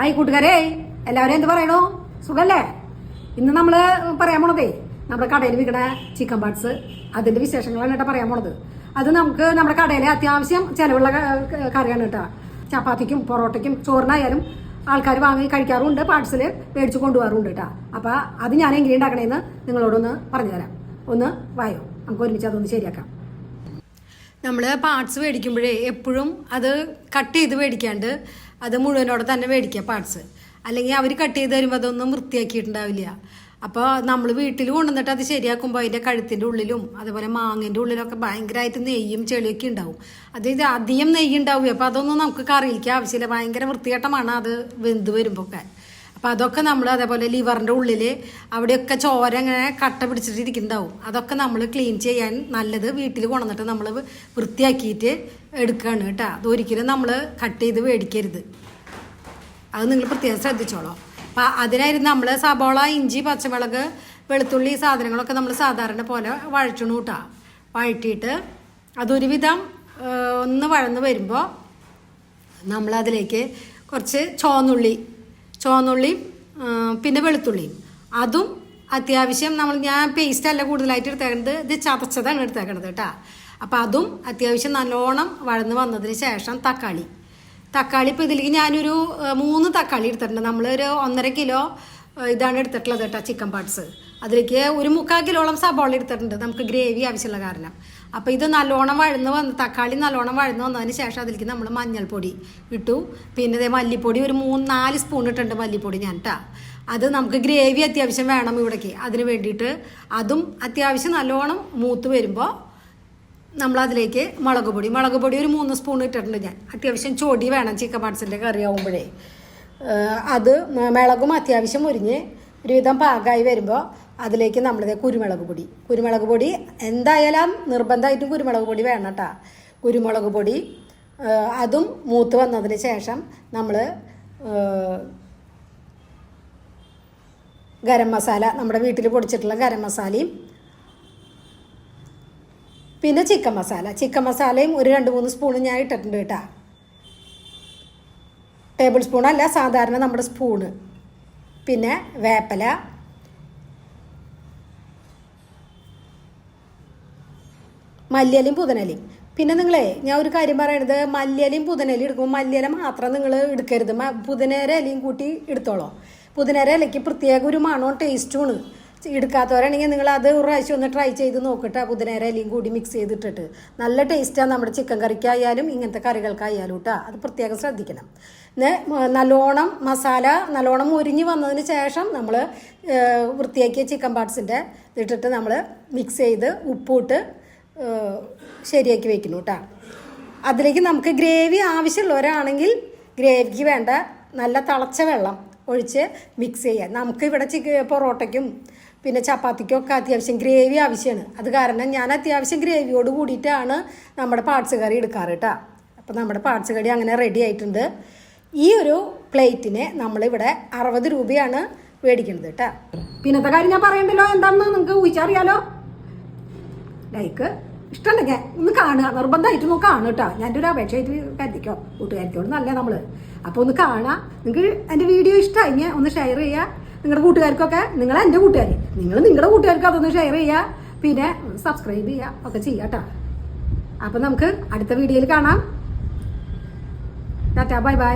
Hi കൂട്ടുകാരെ എല്ലാവരും എന്ത് പറയണു? സുഖല്ലേ? ഇന്ന് നമ്മൾ പറയാൻ പോണതേ നമ്മുടെ കടയിൽ വിൽക്കണ ചിക്കൻ പാർട്സ് അതിന്റെ വിശേഷങ്ങളാണ് കേട്ടോ പറയാൻ പോണത്. അത് നമുക്ക് നമ്മുടെ കടയിലെ അത്യാവശ്യം ചിലവുള്ള കറിയാണ് കേട്ടോ. ചപ്പാത്തിക്കും പൊറോട്ടയ്ക്കും ചോറിനായാലും ആൾക്കാർ വാങ്ങി കഴിക്കാറുണ്ട് പാർട്സിൽ മേടിച്ച് കൊണ്ടുപോകാറുണ്ട് കേട്ടോ. അപ്പോൾ അത് ഞാൻ എങ്ങനെ ഉണ്ടാക്കണേന്ന് നിങ്ങളോടൊന്ന് പറഞ്ഞുതരാം. ഒന്ന് വായോ നമുക്ക് ഒരുമിച്ച് അതൊന്ന് ശരിയാക്കാം. നമ്മൾ പാർട്സ് മേടിക്കുമ്പോഴേ എപ്പോഴും അത് കട്ട് ചെയ്ത് മേടിക്കാണ്ട് അത് മുഴുവനോടെ തന്നെ മേടിക്കുക പാർട്സ് അല്ലെങ്കിൽ അവർ കട്ട് ചെയ്ത് തരുമ്പോൾ അതൊന്നും വൃത്തിയാക്കിയിട്ടുണ്ടാവില്ല. അപ്പോൾ നമ്മൾ വീട്ടിൽ കൊണ്ടുവന്നിട്ട് അത് ശരിയാക്കുമ്പോൾ അതിന്റെ കഴുത്തിന്റെ ഉള്ളിലും അതുപോലെ മാങ്ങന്റെ ഉള്ളിലൊക്കെ ഭയങ്കരമായിട്ട് നെയ്യും ചെളിയൊക്കെ ഉണ്ടാവും. അത് ഇത് അധികം നെയ്യ് ഉണ്ടാവും അപ്പോൾ അതൊന്നും നമുക്ക് കറിയിലേക്ക് ആവശ്യമില്ല. ഭയങ്കര വൃത്തികെട്ടമാണ് അത് വെന്ത് വരുമ്പോൾ ഒക്കെ അപ്പം അതൊക്കെ നമ്മൾ അതേപോലെ ലിവറിന്റെ ഉള്ളിൽ അവിടെയൊക്കെ ചോര ഇങ്ങനെ കട്ട പിടിച്ചിട്ടിരിക്കുന്നുണ്ടാവും. അതൊക്കെ നമ്മൾ ക്ലീൻ ചെയ്യാൻ നല്ലത് വീട്ടിൽ കൊണ്ടുവന്നിട്ട് നമ്മൾ വൃത്തിയാക്കിയിട്ട് എടുക്കുകയാണ് കേട്ടോ. അതൊരിക്കലും നമ്മൾ കട്ട് ചെയ്ത് മേടിക്കരുത്. അത് നിങ്ങൾ പ്രത്യേകം ശ്രദ്ധിച്ചോളൂ. അപ്പം അതിനായിരുന്നു നമ്മൾ സബോള ഇഞ്ചി പച്ചമുളക് വെളുത്തുള്ളി സാധനങ്ങളൊക്കെ നമ്മൾ സാധാരണ പോലെ വഴറ്റണു കേട്ടോ. വഴറ്റിയിട്ട് അതൊരുവിധം ഒന്ന് വഴന്ന് വരുമ്പോൾ നമ്മളതിലേക്ക് കുറച്ച് ചോന്നുള്ളി ചോന്നുള്ളിയും ആ, പിന്നെ വെളുത്തുള്ളിയും. അതും അത്യാവശ്യം നമ്മൾ ഞാൻ പേസ്റ്റ് അല്ല കൂടുതലായിട്ട് എടുത്തേക്കുന്നത് ഇത് ചതച്ചതാണ് എടുത്തേക്കണത് കേട്ടോ. അപ്പം അതും അത്യാവശ്യം നല്ലോണം വഴന്ന് വന്നതിന് ശേഷം തക്കാളി. തക്കാളി ഇപ്പോൾ ഇതിലേക്ക് ഞാനൊരു മൂന്ന് തക്കാളി എടുത്തിട്ടുണ്ട്. നമ്മളൊരു ഒന്നര കിലോ ഇതാണ് എടുത്തിട്ടുള്ളത് കേട്ടോ ചിക്കൻ പാർട്സ്. അതിലേക്ക് ഒരു മുക്കാൽ കിലോളം സബോള എടുത്തിട്ടുണ്ട്. നമുക്ക് ഗ്രേവി ആവശ്യമുള്ള കാരണം. അപ്പോൾ ഇത് നല്ലോണം വഴന്ന് വന്ന് തക്കാളി നല്ലോണം വഴന്ന് വന്നതിന് ശേഷം അതിലേക്ക് നമ്മൾ മഞ്ഞൾപ്പൊടി ഇട്ടു. പിന്നെ ഇതേ മല്ലിപ്പൊടി ഒരു മൂന്ന് നാല് സ്പൂൺ ഇട്ടിട്ടുണ്ട് മല്ലിപ്പൊടി ഞാൻ കേട്ടോ അത് നമുക്ക് ഗ്രേവി അത്യാവശ്യം വേണം ഇവിടേക്ക്. അതിന് വേണ്ടിയിട്ട് അതും അത്യാവശ്യം നല്ലോണം മൂത്ത് വരുമ്പോൾ നമ്മൾ അതിലേക്ക് മുളക് പൊടി മുളക് പൊടി ഒരു മൂന്ന് സ്പൂൺ ഇട്ടിട്ടുണ്ട് ഞാൻ. അത്യാവശ്യം ചൊടി വേണം ചിക്കൻ പാർട്സിന്റെ കറി ആവുമ്പോഴേ. അത് മുളകും അത്യാവശ്യം മുരിഞ്ഞ് ഒരുവിധം പാകമായി വരുമ്പോൾ അതിലേക്ക് നമ്മളിത് കുരുമുളക് പൊടി. കുരുമുളക് പൊടി എന്തായാലും നിർബന്ധമായിട്ടും കുരുമുളക് പൊടി വേണം കേട്ടോ. കുരുമുളക് പൊടി അതും മൂത്ത് വന്നതിന് ശേഷം നമ്മൾ ഗരം മസാല നമ്മുടെ വീട്ടിൽ പൊടിച്ചിട്ടുള്ള ഗരം മസാലയും പിന്നെ ചിക്കൻ മസാല. ചിക്കൻ മസാലയും ഒരു രണ്ട് മൂന്ന് സ്പൂൺ ഞാൻ ഇട്ടിട്ടുണ്ട് കേട്ടോ. ടേബിൾ സ്പൂൺ അല്ല സാധാരണ നമ്മുടെ സ്പൂണ്. പിന്നെ വേപ്പല മല്ലിയലയും പുതനലയും പിന്നെ നിങ്ങളെ ഞാൻ ഒരു കാര്യം പറയണത് മല്ലിയലയും പുതനലയും എടുക്കുമ്പോൾ മല്ലിയല മാത്രം നിങ്ങൾ എടുക്കരുത്. പുതിനേര ഇലയും കൂട്ടി എടുത്തോളോ. പുതിനേര ഇലയ്ക്ക് പ്രത്യേക ഒരു മണവും ടേസ്റ്റുമാണ് എടുക്കാത്തവരാണെങ്കിൽ നിങ്ങൾ അത് ഒരു പ്രാവശ്യം ഒന്ന് ട്രൈ ചെയ്ത് നോക്കട്ടെ പുതിനേര ഇലയും കൂടി മിക്സ് ചെയ്തിട്ടിട്ട്. നല്ല ടേസ്റ്റാണ് നമ്മുടെ ചിക്കൻ കറിക്കായാലും ഇങ്ങനത്തെ കറികൾക്കായാലും കേട്ടോ അത് പ്രത്യേകം ശ്രദ്ധിക്കണം. നല്ലോണം മസാല നല്ലോണം ഒരിഞ്ഞ് വന്നതിന് ശേഷം നമ്മൾ വൃത്തിയാക്കിയ ചിക്കൻ പാർട്സിന്റെ ഇട്ടിട്ട് നമ്മൾ മിക്സ് ചെയ്ത് ഉപ്പിട്ട് ശരിയാക്കി വെക്കുന്നു കേട്ടോ അതിലേക്ക് നമുക്ക് ഗ്രേവി ആവശ്യമുള്ളവരാണെങ്കിൽ ഗ്രേവിക്ക് വേണ്ട നല്ല തിളച്ച വെള്ളം ഒഴിച്ച് മിക്സ് ചെയ്യാം നമുക്ക് ഇവിടെ ചിക്ക പൊറോട്ടയ്ക്കും പിന്നെ ചപ്പാത്തിക്കും ഒക്കെ അത്യാവശ്യം ഗ്രേവി ആവശ്യമാണ് അത് കാരണം ഞാൻ അത്യാവശ്യം ഗ്രേവിയോട് കൂടിയിട്ടാണ് നമ്മുടെ പാർട്സ് കറി എടുക്കാറ് കേട്ടോ അപ്പോൾ നമ്മുടെ പാർട്സ് കറി അങ്ങനെ റെഡി ആയിട്ടുണ്ട്. ഈ ഒരു പ്ലേറ്റിന് നമ്മളിവിടെ അറുപത് രൂപയാണ് മേടിക്കുന്നത് കേട്ടോ പിന്നത്തെ കാര്യം ഞാൻ പറയണ്ടല്ലോ. എന്താണെന്ന് നിങ്ങൾക്ക് ഊഹിച്ചറിയാലോ? ലൈക്ക് ഇഷ്ടമുണ്ടെങ്കിൽ ഒന്ന് കാണുക. നിർബന്ധമായിട്ട് ഒന്ന് കാണുക കേട്ടോ. ഞാൻ ഒരു അപേക്ഷയായിട്ട് കരുതിക്കോ? കൂട്ടുകാരിക്കോട്. നല്ല നമ്മൾ അപ്പോൾ ഒന്ന് കാണുക നിങ്ങൾക്ക് എന്റെ വീഡിയോ ഇഷ്ടമായി ഒന്ന് ഷെയർ ചെയ്യുക നിങ്ങളുടെ കൂട്ടുകാർക്കൊക്കെ. നിങ്ങൾ എന്റെ കൂട്ടുകാർ നിങ്ങൾ നിങ്ങളുടെ കൂട്ടുകാർക്ക് അതൊന്ന് ഷെയർ ചെയ്യുക പിന്നെ സബ്സ്ക്രൈബ് ചെയ്യുക ഒക്കെ ചെയ്യുക കേട്ടോ. അപ്പം നമുക്ക് അടുത്ത വീഡിയോയിൽ കാണാം. ടാറ്റാ. Bye bye.